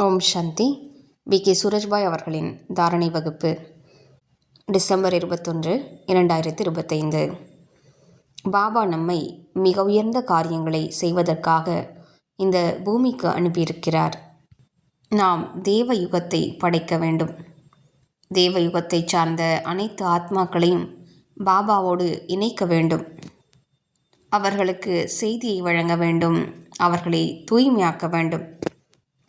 ஓம் சாந்தி. B. K. Surajbhai அவர்களின் தாரணை வகுப்பு டிசம்பர் இருபத்தொன்று இரண்டாயிரத்தி இருபத்தைந்து. பாபா நம்மை மிக உயர்ந்த காரியங்களை செய்வதற்காக இந்த பூமிக்கு அனுப்பியிருக்கிறார். நாம் தேவ யுகத்தை படைக்க வேண்டும். தேவ யுகத்தை சார்ந்த அனைத்து ஆத்மாக்களையும் பாபாவோடு இணைக்க வேண்டும். அவர்களுக்கு செய்தியை வழங்க வேண்டும். அவர்களை தூய்மையாக்க வேண்டும்.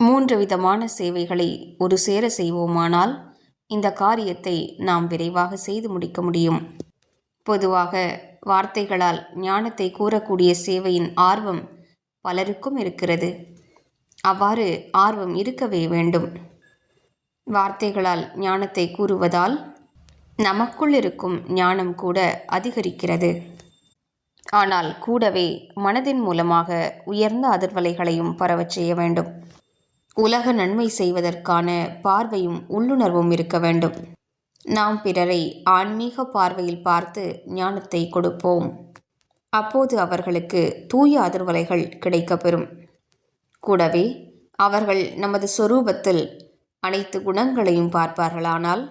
மூன்று விதமான சேவைகளை ஒரு சேர செய்வோமானால் இந்த காரியத்தை நாம் விரைவாக செய்து முடிக்க முடியும். பொதுவாக வார்த்தைகளால் ஞானத்தை கூறக்கூடிய சேவையின் ஆர்வம் பலருக்கும் இருக்கிறது. அவ்வாறு ஆர்வம் இருக்கவே வேண்டும். வார்த்தைகளால் ஞானத்தை கூறுவதால் நமக்குள் இருக்கும் ஞானம் கூட அதிகரிக்கிறது. ஆனால் கூடவே மனதின் மூலமாக உயர்ந்த அதிர்வலைகளையும் பரவச் செய்ய வேண்டும். உலக நன்மை செய்வதற்கான பார்வையும் உள்ளுணர்வும் இருக்க வேண்டும். நாம் பிறரை ஆன்மீக பார்வையில் பார்த்து ஞானத்தை கொடுப்போம். அப்போது அவர்களுக்கு தூய அதிர்வலைகள் கிடைக்கப்பெறும். கூடவே அவர்கள் நமது சொரூபத்தில் அனைத்து குணங்களையும் பார்ப்பார்களானால்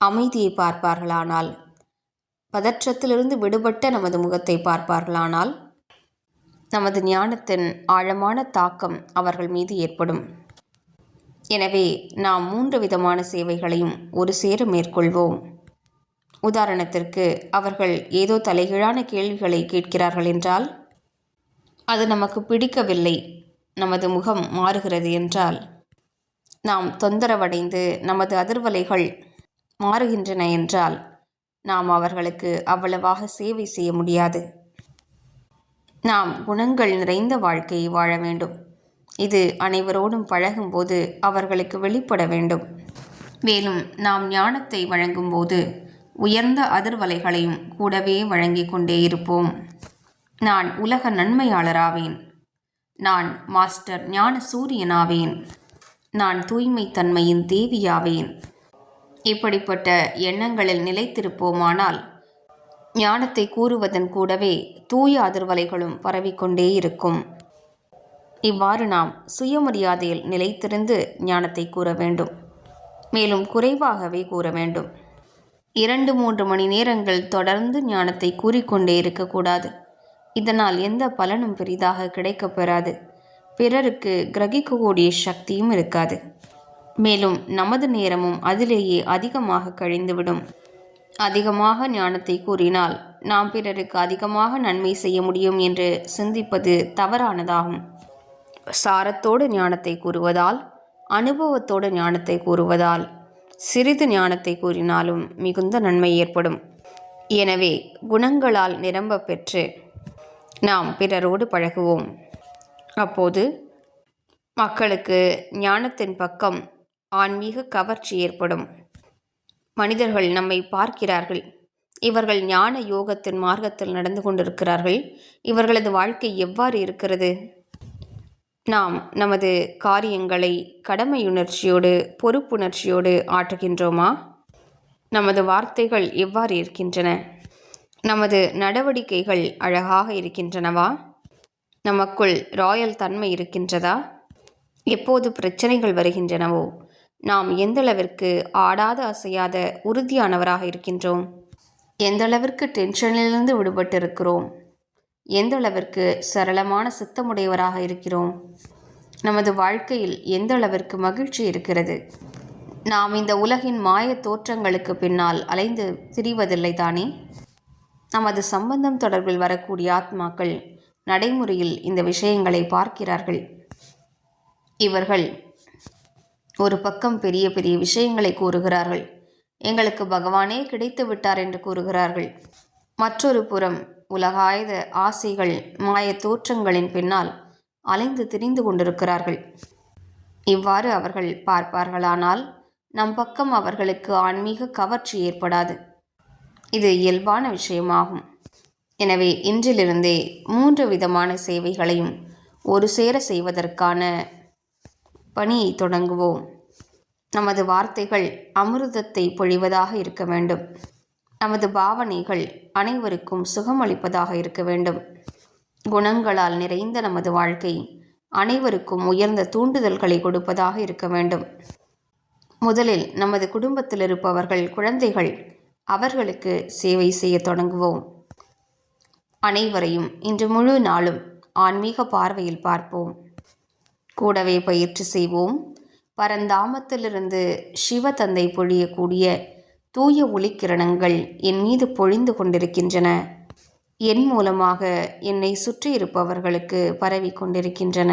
அமைதியை பார்ப்பார்களானால் பதற்றத்திலிருந்து விடுபட்ட நமது முகத்தை பார்ப்பார்களானால் நமது ஞானத்தின் ஆழமான தாக்கம் அவர்கள் மீது ஏற்படும். எனவே நாம் மூன்று விதமான சேவைகளையும் ஒரு சேர மேற்கொள்வோம். உதாரணத்திற்கு அவர்கள் ஏதோ தலைகீழான கேள்விகளை கேட்கிறார்கள் என்றால் அது நமக்கு பிடிக்கவில்லை நமது முகம் மாறுகிறது என்றால் நாம் தொந்தரவடைந்து நமது அதிர்வலைகள் மாறுகின்றன என்றால் நாம் அவர்களுக்கு அவ்வளவாக சேவை செய்ய முடியாது. நாம் குணங்கள் நிறைந்த வாழ்க்கையை வாழ வேண்டும். இது அனைவரோடும் பழகும்போது அவர்களுக்கு வெளிப்பட வேண்டும். மேலும் நாம் ஞானத்தை வழங்கும்போது உயர்ந்த அதிர்வலைகளையும் கூடவே வழங்கிக் கொண்டே இருப்போம். நான் உலக நன்மையாளராவேன். நான் மாஸ்டர் ஞான சூரியனாவேன் நான் தூய்மை தன்மையின் தேவியாவேன். இப்படிப்பட்ட எண்ணங்களில் நிலைத்திருப்போமானால் ஞானத்தை கூறுவதன் கூடவே தூய அதிர்வலைகளும் பரவிக்கொண்டே இருக்கும். இவ்வாறு நாம் சுயமரியாதையில் நிலைத்திருந்து ஞானத்தை கூற வேண்டும். மேலும் குறைவாகவே கூற வேண்டும். இரண்டு மூன்று மணி நேரங்கள் தொடர்ந்து ஞானத்தை கூறிக்கொண்டே இருக்கக்கூடாது. இதனால் எந்த பலனும் பெரிதாக கிடைக்கப்பெறாது பிறருக்கு கிரகிக்கக்கூடிய சக்தியும் இருக்காது. மேலும் நமது நேரமும் அதிலேயே அதிகமாக கழிந்துவிடும். அதிகமாக ஞானத்தை கூறினால் நாம் பிறருக்கு அதிகமாக நன்மை செய்ய முடியும் என்று சிந்திப்பது தவறானதாகும். சாரத்தோடு ஞானத்தை கூறுவதால் அனுபவத்தோடு ஞானத்தை கூறுவதால் சிறிது ஞானத்தை கூறினாலும் மிகுந்த நன்மை ஏற்படும். எனவே குணங்களால் நிரம்ப பெற்று நாம் பிறரோடு பழகுவோம். அப்போது மக்களுக்கு ஞானத்தின் பக்கம் ஆன்மீக கவர்ச்சி ஏற்படும். மனிதர்கள் நம்மை பார்க்கிறார்கள். இவர்கள் ஞான யோகத்தின் மார்க்கத்தில் நடந்து கொண்டிருக்கிறார்கள். இவர்களது வாழ்க்கை எவ்வாறு இருக்கிறது? நாம் நமது காரியங்களை கடமையுணர்ச்சியோடு பொறுப்புணர்ச்சியோடு ஆற்றுகின்றோமா? நமது வார்த்தைகள் எவ்வாறு இருக்கின்றன? நமது நடவடிக்கைகள் அழகாக இருக்கின்றனவா? நமக்குள் ராயல் தன்மை இருக்கின்றதா? எப்போது பிரச்சனைகள் வருகின்றனவோ நாம் எந்தளவிற்கு ஆடாத அசையாத உறுதியானவராக இருக்கின்றோம்? எந்தளவிற்கு டென்ஷனிலிருந்து விடுபட்டு இருக்கிறோம் எந்தளவிற்கு சரளமான சித்தமுடையவராக இருக்கிறோம்? நமது வாழ்க்கையில் எந்த அளவிற்கு மகிழ்ச்சி இருக்கிறது? நாம் இந்த உலகின் மாய தோற்றங்களுக்கு பின்னால் அலைந்து திரிவதில்லை தானே? நமது சம்பந்தம் தொடர்பில் வரக்கூடிய ஆத்மாக்கள் நடைமுறையில் இந்த விஷயங்களை பார்க்கிறார்கள். இவர்கள் ஒரு பக்கம் பெரிய பெரிய விஷயங்களை கூறுகிறார்கள். எங்களுக்கு பகவானே கிடைத்து விட்டார் என்று கூறுகிறார்கள். மற்றொரு புறம் உலகாயுத ஆசைகள் மாய தோற்றங்களின் பின்னால் அலைந்து திரிந்து கொண்டிருக்கிறார்கள். இவ்வாறு அவர்கள் பார்ப்பார்களானால் நம் பக்கம் அவர்களுக்கு ஆன்மீக கவர்ச்சி ஏற்படாது. இது இயல்பான விஷயமாகும். எனவே இன்றிலிருந்தே மூன்று விதமான சேவைகளையும் ஒரு சேர செய்வதற்கான பணியை தொடங்குவோம். நமது வார்த்தைகள் அமிர்தத்தை பொழிவதாக இருக்க வேண்டும். நமது பாவனைகள் அனைவருக்கும் சுகமளிப்பதாக இருக்க வேண்டும். குணங்களால் நிறைந்த நமது வாழ்க்கை அனைவருக்கும் உயர்ந்த தூண்டுதல்களை கொடுப்பதாக இருக்க வேண்டும். முதலில் நமது குடும்பத்தில் இருப்பவர்கள் குழந்தைகள் அவர்களுக்கு சேவை செய்ய தொடங்குவோம். அனைவரையும் இன்று முழு நாளும் ஆன்மீக பார்வையில் பார்ப்போம். கூடவே பயிற்சி செய்வோம். பரந்தாமத்திலிருந்து சிவ தந்தை பொழியக்கூடிய தூய ஒளிக்கிரணங்கள் என் மீது பொழிந்து கொண்டிருக்கின்றன. என் மூலமாக என்னை சுற்றியிருப்பவர்களுக்கு பரவி கொண்டிருக்கின்றன.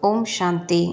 ஓம் சாந்தி.